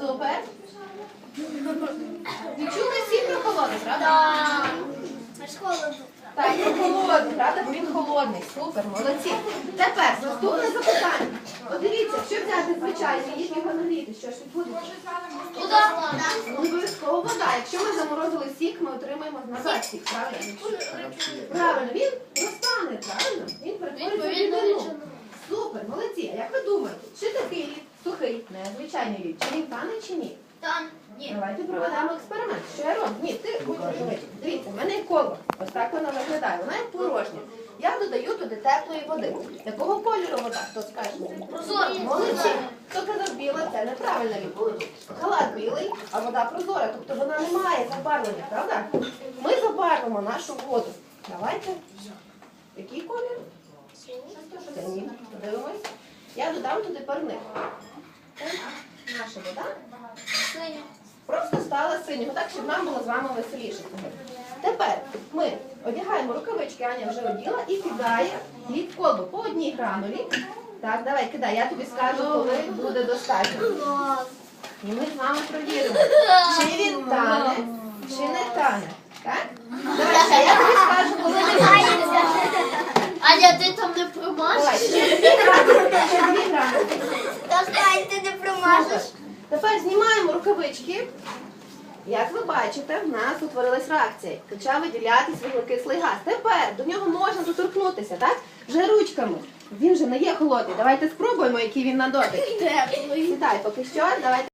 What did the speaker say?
Супер. Відчули всі про холодний, правда? Так, про холодний, правда? Бо він холодний. Супер, молодці. Тепер наступне запитання. Подивіться, якщо взяти звичайний їх його нагріти, що ж відбудеться? Обов'язково вода. Якщо ми заморозили сік, ми отримаємо назад сік, правильно? Правильно, він розтане, правильно? Він перетвориться в рідину. Супер, молодці. А як ви думаєте, чи такий лід сухий, незвичайний лід, чи він тане, чи ні? Тан. Ні. Давайте проведемо експеримент. Що я роблю? Ні, ти будь. Дивіться, в мене є колба. Ось так вона виглядає. Вона як порожня. Я додаю туди теплої води. Якого кольору вода? Хто скаже? Прозора. Молодці. Хто казав біла, це неправильна відповідь. Халат білий, а вода прозора, тобто вона не має забарвлення, правда? Ми забарвимо нашу воду. Давайте. Який колір? Я додам туди парник. Наша вода Просто стала синього, так, щоб нам було з вами веселіше. Тепер ми одягаємо рукавички, Аня вже оділа, і кидає лід колбу по одній гранулі. Так, давай, кидай, я тобі скажу, коли буде достатньо. І ми з вами провіримо, чи він тане, чи не тане. Так? Давай, ще я тобі скажу, коли не тане. Аня, ти там не промажеш? Гранули. ти не промажеш. Тепер знімаємо рукавички. Як ви бачите, в нас утворилась реакція. Почав виділятись вуглекислий газ. Тепер до нього можна доторкнутися, так? Вже ручками. Він же не є холодний. Давайте спробуємо, який він на дотик. Сідай, поки що. Давайте.